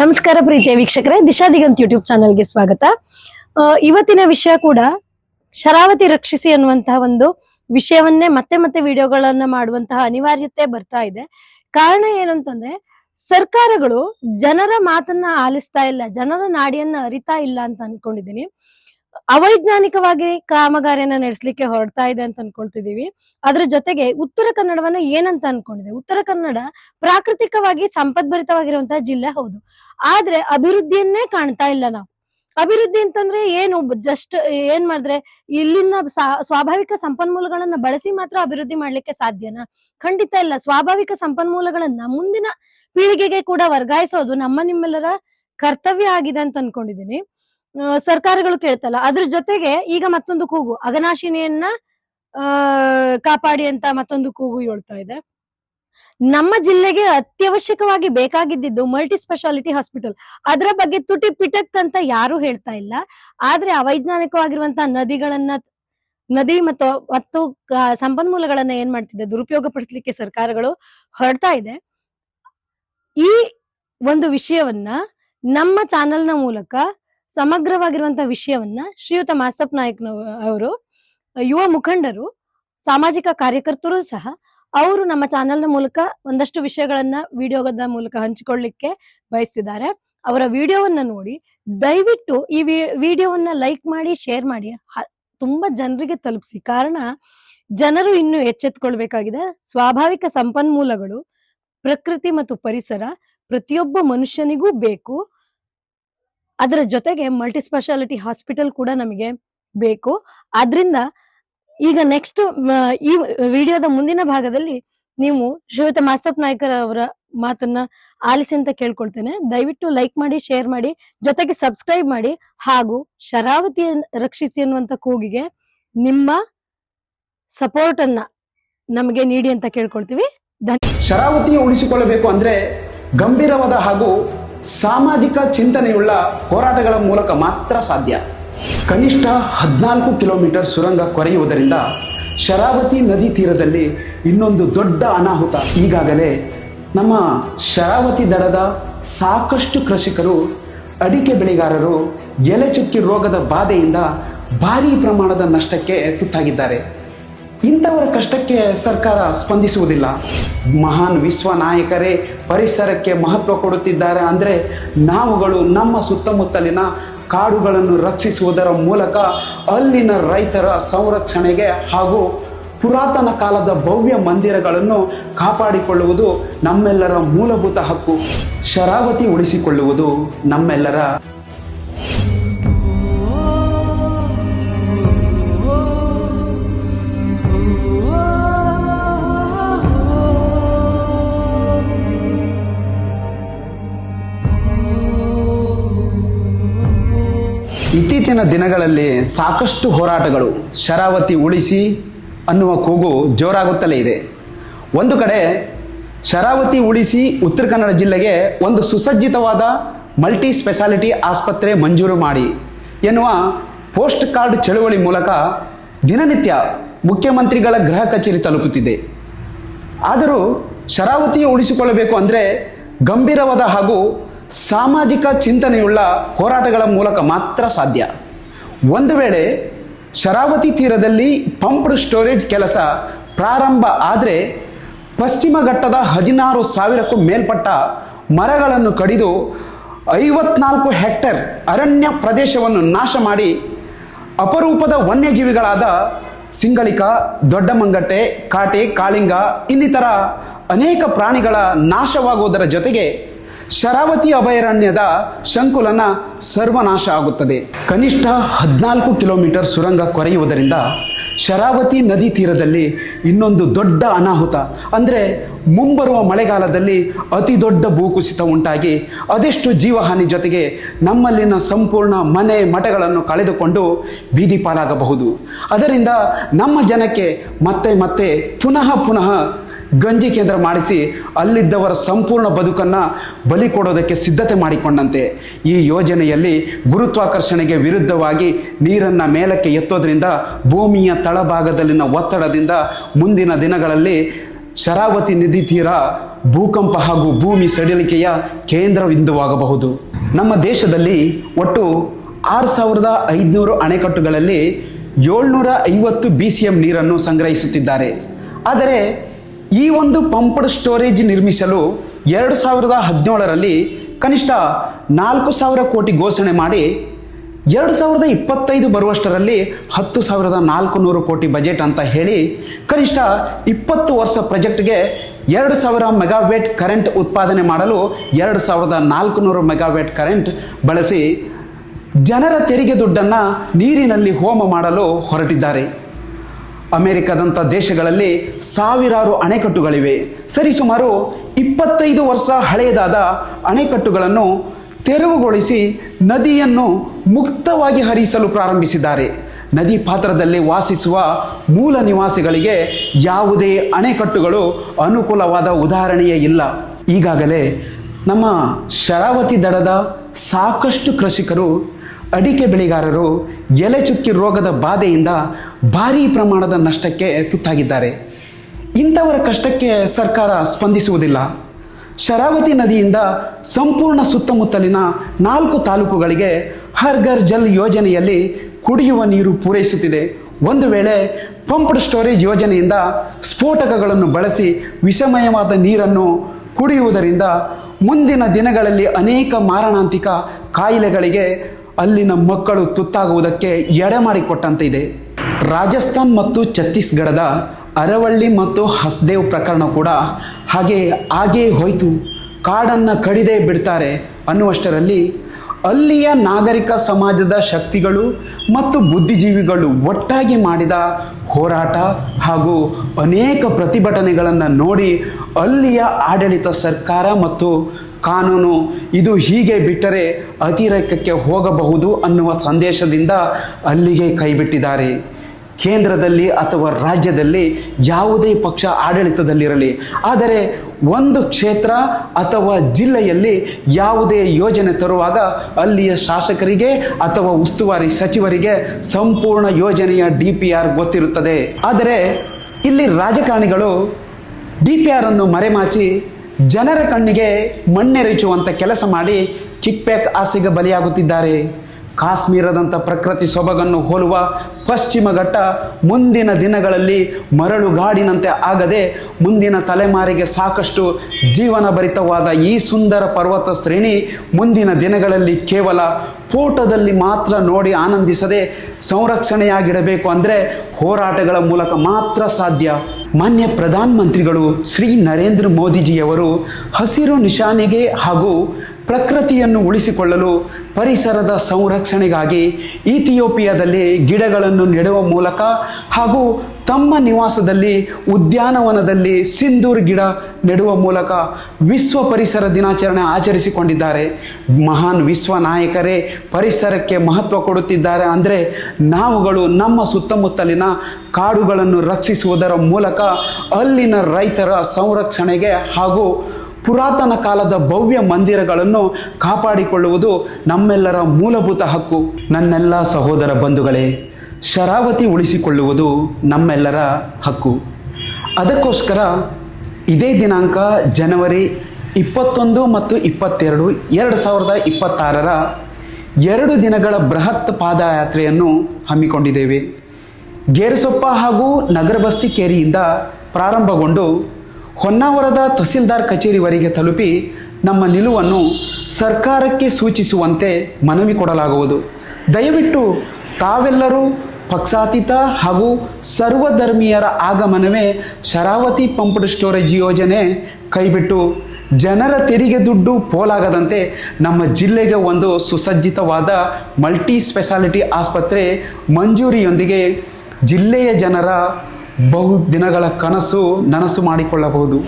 ನಮಸ್ಕಾರ ಪ್ರೀತಿಯ ವೀಕ್ಷಕರೇ, ದಿಶಾ ದಿಗಂತ್ ಯೂಟ್ಯೂಬ್ ಚಾನೆಲ್ಗೆ ಸ್ವಾಗತ. ಇವತ್ತಿನ ವಿಷಯ ಕೂಡ ಶರಾವತಿ ರಕ್ಷಿಸಿ ಅನ್ನುವಂತಹ ಒಂದು ವಿಷಯವನ್ನೇ ಮತ್ತೆ ಮತ್ತೆ ವಿಡಿಯೋಗಳನ್ನ ಮಾಡುವಂತಹ ಅನಿವಾರ್ಯತೆ ಬರ್ತಾ ಇದೆ. ಕಾರಣ ಏನು ಅಂತಂದ್ರೆ ಸರ್ಕಾರಗಳು ಜನರ ಮಾತನ್ನ ಆಲಿಸ್ತಾ ಇಲ್ಲ, ಜನರ ನಾಡಿಯನ್ನ ಅರಿತಾ ಇಲ್ಲ ಅಂತ ಅನ್ಕೊಂಡಿದೀನಿ ಅವೈಜ್ಞಾನಿಕವಾಗಿ ಕಾಮಗಾರಿಯನ್ನ ನಡೆಸಲಿಕ್ಕೆ ಹೊರಡ್ತಾ ಇದೆ ಅಂತ ಅನ್ಕೊಳ್ತಿದೀವಿ. ಅದ್ರ ಜೊತೆಗೆ ಉತ್ತರ ಕನ್ನಡವನ್ನ ಏನಂತ ಅನ್ಕೊಂಡಿದೆ? ಉತ್ತರ ಕನ್ನಡ ಪ್ರಾಕೃತಿಕವಾಗಿ ಸಂಪದ್ಭರಿತವಾಗಿರುವಂತಹ ಜಿಲ್ಲೆ ಹೌದು. ಆದ್ರೆ ಅಭಿವೃದ್ಧಿಯನ್ನೇ ಕಾಣ್ತಾ ಇಲ್ಲ ನಾವು. ಅಭಿವೃದ್ಧಿ ಅಂತಂದ್ರೆ ಏನು? ಜಸ್ಟ್ ಏನ್ ಮಾಡಿದ್ರೆ ಇಲ್ಲಿನ ಸ್ವಾಭಾವಿಕ ಸಂಪನ್ಮೂಲಗಳನ್ನ ಬಳಸಿ ಮಾತ್ರ ಅಭಿವೃದ್ಧಿ ಮಾಡ್ಲಿಕ್ಕೆ ಸಾಧ್ಯನಾ? ಖಂಡಿತ ಇಲ್ಲ. ಸ್ವಾಭಾವಿಕ ಸಂಪನ್ಮೂಲಗಳನ್ನ ಮುಂದಿನ ಪೀಳಿಗೆಗೆ ಕೂಡ ವರ್ಗಾಯಿಸೋದು ನಮ್ಮ ನಿಮ್ಮೆಲ್ಲರ ಕರ್ತವ್ಯ ಆಗಿದೆ ಅಂತ ಅನ್ಕೊಂಡಿದೀನಿ. ಸರ್ಕಾರಗಳು ಕೇಳ್ತಲ್ಲ. ಅದ್ರ ಜೊತೆಗೆ ಈಗ ಮತ್ತೊಂದು ಕೂಗು. ಅಗನಾಶಿನಿಯನ್ನ ಆ, ಕಾಪಾಡಿ ಅಂತ ಮತ್ತೊಂದು ಕೂಗು ಹೇಳ್ತಾ ಇದೆ. ನಮ್ಮ ಜಿಲ್ಲೆಗೆ ಅತ್ಯವಶ್ಯಕವಾಗಿ ಬೇಕಾಗಿದ್ದಿದ್ದು ಮಲ್ಟಿ ಸ್ಪೆಷಾಲಿಟಿ ಹಾಸ್ಪಿಟಲ್ ಅದರ ಬಗ್ಗೆ ತುಟಿ ಪಿಟಕ್ ಅಂತ ಯಾರು ಹೇಳ್ತಾ ಇಲ್ಲ. ಆದ್ರೆ ಅವೈಜ್ಞಾನಿಕವಾಗಿರುವಂತಹ ನದಿಗಳನ್ನ, ನದಿ ಮತ್ತು ಮತ್ತು ಸಂಪನ್ಮೂಲಗಳನ್ನ ಏನ್ ಮಾಡ್ತಿದೆ? ದುರುಪಯೋಗ ಪಡಿಸ್ಲಿಕ್ಕೆ ಸರ್ಕಾರಗಳು ಹೊರಡ್ತಾ ಇದೆ. ಈ ಒಂದು ವಿಷಯವನ್ನ ನಮ್ಮ ಚಾನೆಲ್ನ ಮೂಲಕ ಸಮಗ್ರವಾಗಿರುವಂತಹ ವಿಷಯವನ್ನ ಶ್ರೀಯುತ ಮಾಸಪ್ ನಾಯಕ್ ಅವರು, ಯುವ ಮುಖಂಡರು, ಸಾಮಾಜಿಕ ಕಾರ್ಯಕರ್ತರು ಸಹ ಅವರು ನಮ್ಮ ಚಾನೆಲ್ನ ಮೂಲಕ ಒಂದಷ್ಟು ವಿಷಯಗಳನ್ನ ವಿಡಿಯೋದ ಮೂಲಕ ಹಂಚಿಕೊಳ್ಳಿಕ್ಕೆ ಬಯಸಿದ್ದಾರೆ ಅವರ ವಿಡಿಯೋವನ್ನ ನೋಡಿ, ದಯವಿಟ್ಟು ಈ ವಿಡಿಯೋವನ್ನ ಲೈಕ್ ಮಾಡಿ ಶೇರ್ ಮಾಡಿ. ತುಂಬಾ ಜನರಿಗೆ ತಲುಪಿಸಿ. ಕಾರಣ, ಜನರು ಇನ್ನು ಎಚ್ಚೆತ್ಕೊಳ್ಬೇಕಾಗಿದೆ. ಸ್ವಾಭಾವಿಕ ಸಂಪನ್ಮೂಲಗಳು, ಪ್ರಕೃತಿ ಮತ್ತು ಪರಿಸರ ಪ್ರತಿಯೊಬ್ಬ ಮನುಷ್ಯನಿಗೂ ಬೇಕು. ಅದರ ಜೊತೆಗೆ ಮಲ್ಟಿ ಸ್ಪೆಷಾಲಿಟಿ ಹಾಸ್ಪಿಟಲ್ ಕೂಡ ನಮಗೆ ಬೇಕು. ಆದ್ರಿಂದ ಈಗ ನೆಕ್ಸ್ಟ್ ಈ ವಿಡಿಯೋದ ಮುಂದಿನ ಭಾಗದಲ್ಲಿ ನೀವು ಶ್ರೀಯುತ ಮಾಸ್ತಪ್ ನಾಯ್ಕರ್ ಅವರ ಮಾತನ್ನ ಆಲಿಸಿ ಅಂತ ಕೇಳ್ಕೊಳ್ತೇನೆ. ದಯವಿಟ್ಟು ಲೈಕ್ ಮಾಡಿ ಶೇರ್ ಮಾಡಿ, ಜೊತೆಗೆ ಸಬ್ಸ್ಕ್ರೈಬ್ ಮಾಡಿ ಹಾಗೂ ಶರಾವತಿ ರಕ್ಷಿಸಿ ಅನ್ನುವಂತ ಕೂಗಿಗೆ ನಿಮ್ಮ ಸಪೋರ್ಟ್ ಅನ್ನ ನಮಗೆ ನೀಡಿ ಅಂತ ಕೇಳ್ಕೊಳ್ತೀವಿ. ಶರಾವತಿ ಉಳಿಸಿಕೊಳ್ಳಬೇಕು ಅಂದ್ರೆ ಗಂಭೀರವಾದ ಹಾಗೂ ಸಾಮಾಜಿಕ ಚಿಂತನೆಯುಳ್ಳ ಹೋರಾಟಗಳ ಮೂಲಕ ಮಾತ್ರ ಸಾಧ್ಯ. ಕನಿಷ್ಠ ಹದಿನಾಲ್ಕು ಕಿಲೋಮೀಟರ್ ಸುರಂಗ ಕೊರೆಯುವುದರಿಂದ ಶರಾವತಿ ನದಿ ತೀರದಲ್ಲಿ ಇನ್ನೊಂದು ದೊಡ್ಡ ಅನಾಹುತ. ಈಗಾಗಲೇ ನಮ್ಮ ಶರಾವತಿ ದಡದ ಸಾಕಷ್ಟು ಕೃಷಿಕರು, ಅಡಿಕೆ ಬೆಳೆಗಾರರು ಎಲೆ ಚುಕ್ಕಿ ರೋಗದ ಬಾಧೆಯಿಂದ ಭಾರೀ ಪ್ರಮಾಣದ ನಷ್ಟಕ್ಕೆ ತುತ್ತಾಗಿದ್ದಾರೆ. ಇಂಥವರ ಕಷ್ಟಕ್ಕೆ ಸರ್ಕಾರ ಸ್ಪಂದಿಸುವುದಿಲ್ಲ. ಮಹಾನ್ ವಿಶ್ವ ನಾಯಕರೇ, ಪರಿಸರಕ್ಕೆ ಮಹತ್ವ ಕೊಡುತ್ತಿದ್ದಾರೆ ಅಂದರೆ ನಾವುಗಳು ನಮ್ಮ ಸುತ್ತಮುತ್ತಲಿನ ಕಾಡುಗಳನ್ನು ರಕ್ಷಿಸುವುದರ ಮೂಲಕ ಅಲ್ಲಿನ ರೈತರ ಸಂರಕ್ಷಣೆಗೆ ಹಾಗೂ ಪುರಾತನ ಕಾಲದ ಭವ್ಯ ಮಂದಿರಗಳನ್ನು ಕಾಪಾಡಿಕೊಳ್ಳುವುದು ನಮ್ಮೆಲ್ಲರ ಮೂಲಭೂತ ಹಕ್ಕು. ಶರಾವತಿ ಉಳಿಸಿಕೊಳ್ಳುವುದು ನಮ್ಮೆಲ್ಲರ ಇತ್ತೀಚಿನ ದಿನಗಳಲ್ಲಿ ಸಾಕಷ್ಟು ಹೋರಾಟಗಳು ಶರಾವತಿ ಉಳಿಸಿ ಅನ್ನುವ ಕೂಗು ಜೋರಾಗುತ್ತಲೇ ಇದೆ. ಒಂದು ಕಡೆ ಶರಾವತಿ ಉಳಿಸಿ ಉತ್ತರ ಕನ್ನಡ ಜಿಲ್ಲೆಗೆ ಒಂದು ಸುಸಜ್ಜಿತವಾದ ಮಲ್ಟಿ ಸ್ಪೆಷಾಲಿಟಿ ಆಸ್ಪತ್ರೆ ಮಂಜೂರು ಮಾಡಿ ಎನ್ನುವ ಪೋಸ್ಟ್ ಕಾರ್ಡ್ ಚಳುವಳಿ ಮೂಲಕ ದಿನನಿತ್ಯ ಮುಖ್ಯಮಂತ್ರಿಗಳ ಗೃಹ ಕಚೇರಿ ತಲುಪುತ್ತಿದೆ. ಆದರೂ ಶರಾವತಿ ಉಳಿಸಿಕೊಳ್ಳಬೇಕು ಅಂದರೆ ಗಂಭೀರವಾದ ಹಾಗೂ ಸಾಮಾಜಿಕ ಚಿಂತನೆಯುಳ್ಳ ಹೋರಾಟಗಳ ಮೂಲಕ ಮಾತ್ರ ಸಾಧ್ಯ. ಒಂದು ವೇಳೆ ಶರಾವತಿ ತೀರದಲ್ಲಿ ಪಂಪ್ಡ್ ಸ್ಟೋರೇಜ್ ಕೆಲಸ ಪ್ರಾರಂಭ ಆದರೆ ಪಶ್ಚಿಮ ಘಟ್ಟದ ಹದಿನಾರು ಸಾವಿರಕ್ಕೂ ಮೇಲ್ಪಟ್ಟ ಮರಗಳನ್ನು ಕಡಿದು ಐವತ್ನಾಲ್ಕು ಹೆಕ್ಟೇರ್ ಅರಣ್ಯ ಪ್ರದೇಶವನ್ನು ನಾಶ ಮಾಡಿ ಅಪರೂಪದ ವನ್ಯಜೀವಿಗಳಾದ ಸಿಂಗಳಿಕ, ದೊಡ್ಡಮಂಗಟ್ಟೆ, ಕಾಟೆ, ಕಾಳಿಂಗ, ಇನ್ನಿತರ ಅನೇಕ ಪ್ರಾಣಿಗಳ ನಾಶವಾಗುವುದರ ಜೊತೆಗೆ ಶರಾವತಿ ಅಭಯಾರಣ್ಯದ ಶಂಕುಲನ ಸರ್ವನಾಶ ಆಗುತ್ತದೆ. ಕನಿಷ್ಠ ಹದಿನಾಲ್ಕು ಕಿಲೋಮೀಟರ್ ಸುರಂಗ ಕೊರೆಯುವುದರಿಂದ ಶರಾವತಿ ನದಿ ತೀರದಲ್ಲಿ ಇನ್ನೊಂದು ದೊಡ್ಡ ಅನಾಹುತ, ಅಂದರೆ ಮುಂಬರುವ ಮಳೆಗಾಲದಲ್ಲಿ ಅತಿ ದೊಡ್ಡ ಭೂಕುಸಿತ ಉಂಟಾಗಿ ಅದೆಷ್ಟು ಜೀವಹಾನಿ ಜೊತೆಗೆ ನಮ್ಮಲ್ಲಿನ ಸಂಪೂರ್ಣ ಮನೆ ಮಠಗಳನ್ನು ಕಳೆದುಕೊಂಡು ಬೀದಿ ಪಾಲಾಗಬಹುದು ಅದರಿಂದ ನಮ್ಮ ಜನಕ್ಕೆ ಮತ್ತೆ ಮತ್ತೆ ಪುನಃ ಪುನಃ ಗಂಜಿ ಕೇಂದ್ರ ಮಾಡಿಸಿ ಅಲ್ಲಿದ್ದವರ ಸಂಪೂರ್ಣ ಬದುಕನ್ನು ಬಲಿ ಕೊಡೋದಕ್ಕೆ ಸಿದ್ಧತೆ ಮಾಡಿಕೊಂಡಂತೆ. ಈ ಯೋಜನೆಯಲ್ಲಿ ಗುರುತ್ವಾಕರ್ಷಣೆಗೆ ವಿರುದ್ಧವಾಗಿ ನೀರನ್ನು ಮೇಲಕ್ಕೆ ಎತ್ತೋದ್ರಿಂದ ಭೂಮಿಯ ತಳಭಾಗದಲ್ಲಿನ ಒತ್ತಡದಿಂದ ಮುಂದಿನ ದಿನಗಳಲ್ಲಿ ಶರಾವತಿ ನದಿ ತೀರ ಭೂಕಂಪ ಹಾಗೂ ಭೂಮಿ ಸಡಿಲಿಕೆಯ ಕೇಂದ್ರ ಬಿಂದುವಾಗಬಹುದು. ನಮ್ಮ ದೇಶದಲ್ಲಿ ಒಟ್ಟು ಆರು ಸಾವಿರದ ಐದುನೂರು ಅಣೆಕಟ್ಟುಗಳಲ್ಲಿ ಏಳ್ನೂರ ಐವತ್ತು ಬಿ ಸಿ ಎಂ ನೀರನ್ನು ಸಂಗ್ರಹಿಸುತ್ತಿದ್ದಾರೆ. ಆದರೆ ಈ ಒಂದು ಪಂಪ್ಡ್ ಸ್ಟೋರೇಜ್ ನಿರ್ಮಿಸಲು ಎರಡು ಸಾವಿರದ ಹದಿನೇಳರಲ್ಲಿ ಕನಿಷ್ಠ ನಾಲ್ಕು ಸಾವಿರ ಕೋಟಿ ಘೋಷಣೆ ಮಾಡಿ ಎರಡು ಸಾವಿರದ ಇಪ್ಪತ್ತೈದು ಬರುವಷ್ಟರಲ್ಲಿ ಹತ್ತು ಸಾವಿರದ ನಾಲ್ಕು ನೂರು ಕೋಟಿ ಬಜೆಟ್ ಅಂತ ಹೇಳಿ ಕನಿಷ್ಠ ಇಪ್ಪತ್ತು ವರ್ಷ ಪ್ರಾಜೆಕ್ಟ್ಗೆ ಎರಡು ಸಾವಿರ ಮೆಗಾವೇಟ್ ಕರೆಂಟ್ ಉತ್ಪಾದನೆ ಮಾಡಲು ಎರಡು ಸಾವಿರದ ನಾಲ್ಕು ನೂರು ಮೆಗಾವೇಟ್ ಕರೆಂಟ್ ಬಳಸಿ ಜನರ ತೆರಿಗೆ ದುಡ್ಡನ್ನು ನೀರಿನಲ್ಲಿ ಹೋಮ ಮಾಡಲು ಹೊರಟಿದ್ದಾರೆ. ಅಮೆರಿಕದಂಥ ದೇಶಗಳಲ್ಲಿ ಸಾವಿರಾರು ಅಣೆಕಟ್ಟುಗಳಿವೆ. ಸರಿಸುಮಾರು ಇಪ್ಪತ್ತೈದು ವರ್ಷ ಹಳೆಯದಾದ ಅಣೆಕಟ್ಟುಗಳನ್ನು ತೆರವುಗೊಳಿಸಿ ನದಿಯನ್ನು ಮುಕ್ತವಾಗಿ ಹರಿಸಲು ಪ್ರಾರಂಭಿಸಿದ್ದಾರೆ. ನದಿ ಪಾತ್ರದಲ್ಲಿ ವಾಸಿಸುವ ಮೂಲ ನಿವಾಸಿಗಳಿಗೆ ಯಾವುದೇ ಅಣೆಕಟ್ಟುಗಳು ಅನುಕೂಲವಾದ ಉದಾಹರಣೆಯೇ ಇಲ್ಲ. ಈಗಾಗಲೇ ನಮ್ಮ ಶರಾವತಿ ದಡದ ಸಾಕಷ್ಟು ಕೃಷಿಕರು ಅಡಿಕೆ ಬೆಳೆಗಾರರು ಎಲೆ ಚುಕ್ಕಿ ರೋಗದ ಬಾಧೆಯಿಂದ ಭಾರೀ ಪ್ರಮಾಣದ ನಷ್ಟಕ್ಕೆ ತುತ್ತಾಗಿದ್ದಾರೆ. ಇಂಥವರ ಕಷ್ಟಕ್ಕೆ ಸರ್ಕಾರ ಸ್ಪಂದಿಸುವುದಿಲ್ಲ. ಶರಾವತಿ ನದಿಯಿಂದ ಸಂಪೂರ್ಣ ಸುತ್ತಮುತ್ತಲಿನ ನಾಲ್ಕು ತಾಲೂಕುಗಳಿಗೆ ಹರ್ ಘರ್ ಜಲ್ ಯೋಜನೆಯಲ್ಲಿ ಕುಡಿಯುವ ನೀರು ಪೂರೈಸುತ್ತಿದೆ. ಒಂದು ವೇಳೆ ಪಂಪ್ಡ್ ಸ್ಟೋರೇಜ್ ಯೋಜನೆಯಿಂದ ಸ್ಫೋಟಕಗಳನ್ನು ಬಳಸಿ ವಿಷಮಯವಾದ ನೀರನ್ನು ಕುಡಿಯುವುದರಿಂದ ಮುಂದಿನ ದಿನಗಳಲ್ಲಿ ಅನೇಕ ಮಾರಣಾಂತಿಕ ಕಾಯಿಲೆಗಳಿಗೆ ಅಲ್ಲಿನ ಮಕ್ಕಳು ತುತ್ತಾಗುವುದಕ್ಕೆ ಎಡೆಮಾಡಿಕೊಟ್ಟಂತೆ ಇದೆ ರಾಜಸ್ಥಾನ್ ಮತ್ತು ಛತ್ತೀಸ್ಗಢದ ಅರವಳ್ಳಿ ಮತ್ತು ಹಸ್ದೇವ್ ಪ್ರಕರಣ ಕೂಡ ಹಾಗೆ ಹಾಗೇ ಹೋಯಿತು. ಕಾಡನ್ನು ಕಡಿದೇ ಬಿಡ್ತಾರೆ ಅನ್ನುವಷ್ಟರಲ್ಲಿ ಅಲ್ಲಿಯ ನಾಗರಿಕ ಸಮಾಜದ ಶಕ್ತಿಗಳು ಮತ್ತು ಬುದ್ಧಿಜೀವಿಗಳು ಒಟ್ಟಾಗಿ ಮಾಡಿದ ಹೋರಾಟ ಹಾಗೂ ಅನೇಕ ಪ್ರತಿಭಟನೆಗಳನ್ನು ನೋಡಿ ಅಲ್ಲಿಯ ಆಡಳಿತ ಸರ್ಕಾರ ಮತ್ತು ಕಾನೂನು ಇದು ಹೀಗೆ ಬಿಟ್ಟರೆ ಅತಿರೇಕಕ್ಕೆ ಹೋಗಬಹುದು ಅನ್ನುವ ಸಂದೇಶದಿಂದ ಅಲ್ಲಿಗೆ ಕೈಬಿಟ್ಟಿದ್ದಾರೆ ಕೇಂದ್ರದಲ್ಲಿ ಅಥವಾ ರಾಜ್ಯದಲ್ಲಿ ಯಾವುದೇ ಪಕ್ಷ ಆಡಳಿತದಲ್ಲಿರಲಿ. ಆದರೆ ಒಂದು ಕ್ಷೇತ್ರ ಅಥವಾ ಜಿಲ್ಲೆಯಲ್ಲಿ ಯಾವುದೇ ಯೋಜನೆ ತರುವಾಗ ಅಲ್ಲಿಯ ಶಾಸಕರಿಗೆ ಅಥವಾ ಉಸ್ತುವಾರಿ ಸಚಿವರಿಗೆ ಸಂಪೂರ್ಣ ಯೋಜನೆಯ ಡಿ ಪಿ ಆರ್ ಗೊತ್ತಿರುತ್ತದೆ. ಆದರೆ ಇಲ್ಲಿ ರಾಜಕಾರಣಿಗಳು ಡಿ ಪಿ ಆರ್ ಅನ್ನು ಮರೆಮಾಚಿ ಜನರ ಕಣ್ಣಿಗೆ ಮಣ್ಣೆರಚುವಂಥ ಕೆಲಸ ಮಾಡಿ ಕಿಕ್ ಬ್ಯಾಕ್ ಆಸೆಗೆ ಬಲಿಯಾಗುತ್ತಿದ್ದಾರೆ. ಕಾಶ್ಮೀರದಂಥ ಪ್ರಕೃತಿ ಸೊಬಗನ್ನು ಹೋಲುವ ಪಶ್ಚಿಮ ಘಟ್ಟ ಮುಂದಿನ ದಿನಗಳಲ್ಲಿ ಮರಳುಗಾಡಿನಂತೆ ಆಗದೆ ಮುಂದಿನ ತಲೆಮಾರಿಗೆ ಸಾಕಷ್ಟು ಜೀವನ ಭರಿತವಾದ ಈ ಸುಂದರ ಪರ್ವತ ಶ್ರೇಣಿ ಮುಂದಿನ ದಿನಗಳಲ್ಲಿ ಕೇವಲ ಫೋಟೋದಲ್ಲಿ ಮಾತ್ರ ನೋಡಿ ಆನಂದಿಸದೆ ಸಂರಕ್ಷಣೆಯಾಗಿಡಬೇಕು ಅಂದರೆ ಹೋರಾಟಗಳ ಮೂಲಕ ಮಾತ್ರ ಸಾಧ್ಯ. ಮಾನ್ಯ ಪ್ರಧಾನಮಂತ್ರಿಗಳು ಶ್ರೀ ನರೇಂದ್ರ ಮೋದಿಜಿಯವರು ಹಸಿರು ನಿಶಾನೆಗೆ ಹಾಗೂ ಪ್ರಕೃತಿಯನ್ನು ಉಳಿಸಿಕೊಳ್ಳಲು ಪರಿಸರದ ಸಂರಕ್ಷಣೆಗಾಗಿ ಇಥಿಯೋಪಿಯಾದಲ್ಲಿ ಗಿಡಗಳನ್ನು ನೆಡುವ ಮೂಲಕ ಹಾಗೂ ತಮ್ಮ ನಿವಾಸದಲ್ಲಿ ಉದ್ಯಾನವನದಲ್ಲಿ ಸಿಂಧೂರ್ ಗಿಡ ನೆಡುವ ಮೂಲಕ ವಿಶ್ವ ಪರಿಸರ ದಿನಾಚರಣೆ ಆಚರಿಸಿಕೊಂಡಿದ್ದಾರೆ. ಮಹಾನ್ ವಿಶ್ವ ನಾಯಕರೇ, ಪರಿಸರಕ್ಕೆ ಮಹತ್ವ ಕೊಡುತ್ತಿದ್ದಾರೆ ಅಂದರೆ ನಾವುಗಳು ನಮ್ಮ ಸುತ್ತಮುತ್ತಲಿನ ಕಾಡುಗಳನ್ನು ರಕ್ಷಿಸುವುದರ ಮೂಲಕ ಅಲ್ಲಿನ ರೈತರ ಸಂರಕ್ಷಣೆಗೆ ಹಾಗೂ ಪುರಾತನ ಕಾಲದ ಭವ್ಯ ಮಂದಿರಗಳನ್ನು ಕಾಪಾಡಿಕೊಳ್ಳುವುದು ನಮ್ಮೆಲ್ಲರ ಮೂಲಭೂತ ಹಕ್ಕು. ನನ್ನೆಲ್ಲ ಸಹೋದರ ಬಂಧುಗಳೇ, ಶರಾವತಿ ಉಳಿಸಿಕೊಳ್ಳುವುದು ನಮ್ಮೆಲ್ಲರ ಹಕ್ಕು. ಅದಕ್ಕೋಸ್ಕರ ಇದೇ ದಿನಾಂಕ ಜನವರಿ ಇಪ್ಪತ್ತೊಂದು ಮತ್ತು ಇಪ್ಪತ್ತೆರಡು, ಎರಡು ಸಾವಿರದ ಇಪ್ಪತ್ತಾರರ ಎರಡು ದಿನಗಳ ಬೃಹತ್ ಪಾದಯಾತ್ರೆಯನ್ನು ಹಮ್ಮಿಕೊಂಡಿದ್ದೇವೆ. ಗೇರುಸೊಪ್ಪ ಹಾಗೂ ನಗರಬಸ್ತಿ ಕೇರಿಯಿಂದ ಪ್ರಾರಂಭಗೊಂಡು ಹೊನ್ನಾವರದ ತಹಸೀಲ್ದಾರ್ ಕಚೇರಿವರೆಗೆ ತಲುಪಿ ನಮ್ಮ ನಿಲುವನ್ನು ಸರ್ಕಾರಕ್ಕೆ ಸೂಚಿಸುವಂತೆ ಮನವಿ ಕೊಡಲಾಗುವುದು. ದಯವಿಟ್ಟು ತಾವೆಲ್ಲರೂ ಪಕ್ಷಾತೀತ ಹಾಗೂ ಸರ್ವಧರ್ಮೀಯರ ಆಗಮನವೇ ಶರಾವತಿ ಪಂಪ್ಡ್ ಸ್ಟೋರೇಜ್ ಯೋಜನೆ ಕೈಬಿಟ್ಟು ಜನರ ತೆರಿಗೆ ದುಡ್ಡು ಪೋಲಾಗದಂತೆ ನಮ್ಮ ಜಿಲ್ಲೆಗೆ ಒಂದು ಸುಸಜ್ಜಿತವಾದ ಮಲ್ಟಿ ಸ್ಪೆಷಾಲಿಟಿ ಆಸ್ಪತ್ರೆ ಮಂಜೂರಿಯೊಂದಿಗೆ ಜಿಲ್ಲೆಯ ಜನರ ಬಹು ದಿನಗಳ ಕನಸು ನನಸು ಮಾಡಿಕೊಳ್ಳಬಹುದು.